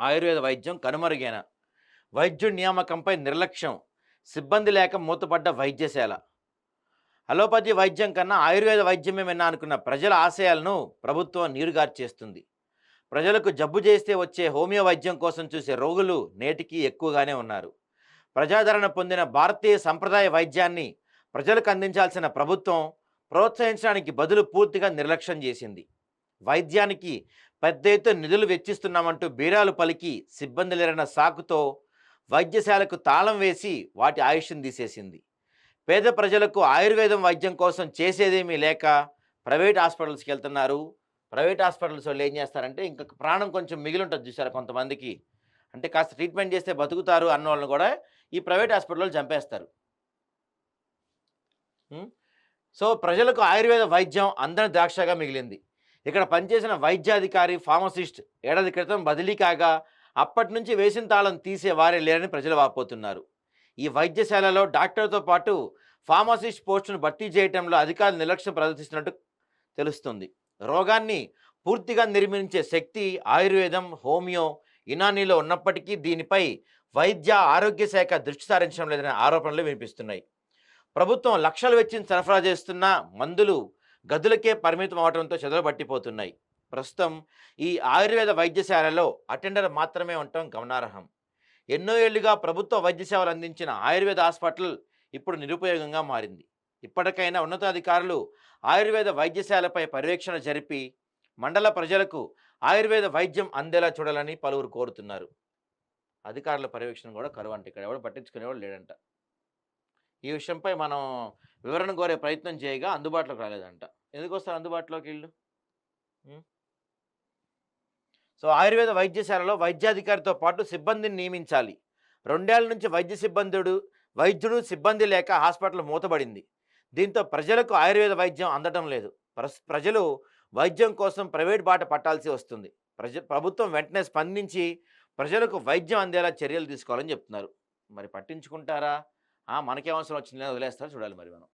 ఆయుర్వేద వైద్యం కనుమరుగైన. వైద్యుడి నియామకంపై నిర్లక్ష్యం. సిబ్బంది లేక మూతపడ్డ వైద్యశాల. అలోపతి వైద్యం కన్నా ఆయుర్వేద వైద్యమే విన్నా అనుకున్న ప్రజల ఆశయాలను ప్రభుత్వం నీరుగార్చేస్తుంది ప్రజలకు జబ్బు చేస్తే వచ్చే హోమియో వైద్యం కోసం చూసే రోగులు నేటికి ఎక్కువగానే ఉన్నారు. ప్రజాదరణ పొందిన భారతీయ సంప్రదాయ వైద్యాన్ని ప్రజలకు అందించాల్సిన ప్రభుత్వం ప్రోత్సహించడానికి బదులు పూర్తిగా నిర్లక్ష్యం చేసింది. వైద్యానికి పెద్ద ఎత్తున నిధులు వెచ్చిస్తున్నామంటూ బీరాలు పలికి సిబ్బంది లేరన్న సాకుతో వైద్యశాలకు తాళం వేసి వాటి ఆయుష్యం తీసేసింది. పేద ప్రజలకు ఆయుర్వేదం వైద్యం కోసం చేసేదేమీ లేక ప్రైవేట్ హాస్పిటల్స్కి వెళ్తున్నారు. ప్రైవేట్ హాస్పిటల్స్ వాళ్ళు ఏం చేస్తారంటే ఇంకా ప్రాణం కొంచెం మిగిలి ఉంటుంది చూసారు కొంతమందికి. అంటే కాస్త ట్రీట్మెంట్ చేస్తే బతుకుతారు అన్న వాళ్ళని కూడా ఈ ప్రైవేట్ హాస్పిటల్లో చంపేస్తారు. సో ప్రజలకు ఆయుర్వేద వైద్యం అందరి ద్రాక్షగా మిగిలింది. ఇక్కడ పనిచేసిన వైద్యాధికారి ఫార్మసిస్ట్ ఏడాది క్రితం బదిలీ కాగా అప్పటి నుంచి వేసిన తాళం తీసే వారే లేరని ప్రజలు వాపోతున్నారు. ఈ వైద్యశాలలో డాక్టర్తో పాటు ఫార్మసిస్ట్ పోస్టును భర్తీ చేయడంలో అధికారులు నిర్లక్ష్యం ప్రదర్శిస్తున్నట్టు తెలుస్తుంది. రోగాన్ని పూర్తిగా నిర్మించే శక్తి ఆయుర్వేదం హోమియో ఇనానీలో ఉన్నప్పటికీ దీనిపై వైద్య ఆరోగ్య శాఖ దృష్టి సారించడం లేదనే ఆరోపణలు వినిపిస్తున్నాయి. ప్రభుత్వం లక్షలు వెచ్చించి సరఫరా చేస్తున్న మందులు గదులకే పరిమితం అవడంతో చెదరబట్టిపోతున్నాయి ప్రస్తుతం ఈ ఆయుర్వేద వైద్యశాలలో అటెండర్ మాత్రమే ఉండటం గమనార్హం. ఎన్నో ఏళ్ళుగా ప్రభుత్వ వైద్య సేవలు అందించిన ఆయుర్వేద హాస్పిటల్ ఇప్పుడు నిరుపయోగంగా మారింది. ఇప్పటికైనా ఉన్నతాధికారులు ఆయుర్వేద వైద్యశాలపై పర్యవేక్షణ జరిపి మండల ప్రజలకు ఆయుర్వేద వైద్యం అందేలా చూడాలని పలువురు కోరుతున్నారు. అధికారుల పర్యవేక్షణ కూడా కరువు అంట ఇక్కడ ఎవరు పట్టించుకునేవాడు లేడంట. ఈ విషయంపై మనం వివరణ కోరే ప్రయత్నం చేయగా అందుబాటులోకి రాలేదంట. ఎందుకు వస్తారు అందుబాటులోకి వీళ్ళు? సో ఆయుర్వేద వైద్యశాలలో వైద్యాధికారితో పాటు సిబ్బందిని నియమించాలి. రెండేళ్ళ నుంచి వైద్య సిబ్బందుడు వైద్యుడు సిబ్బంది లేక హాస్పిటల్ మూతబడింది. దీంతో ప్రజలకు ఆయుర్వేద వైద్యం అందడం లేదు. ప్రజలు వైద్యం కోసం ప్రైవేట్ బాట పట్టాల్సి వస్తుంది. ప్రజ ప్రభుత్వం వెంటనే స్పందించి ప్రజలకు వైద్యం అందేలా చర్యలు తీసుకోవాలని చెప్తున్నారు. మరి పట్టించుకుంటారా? ఆ, మనకే అవసరం వచ్చిందని వదిలేస్తారా? చూడాలి మరి మనం.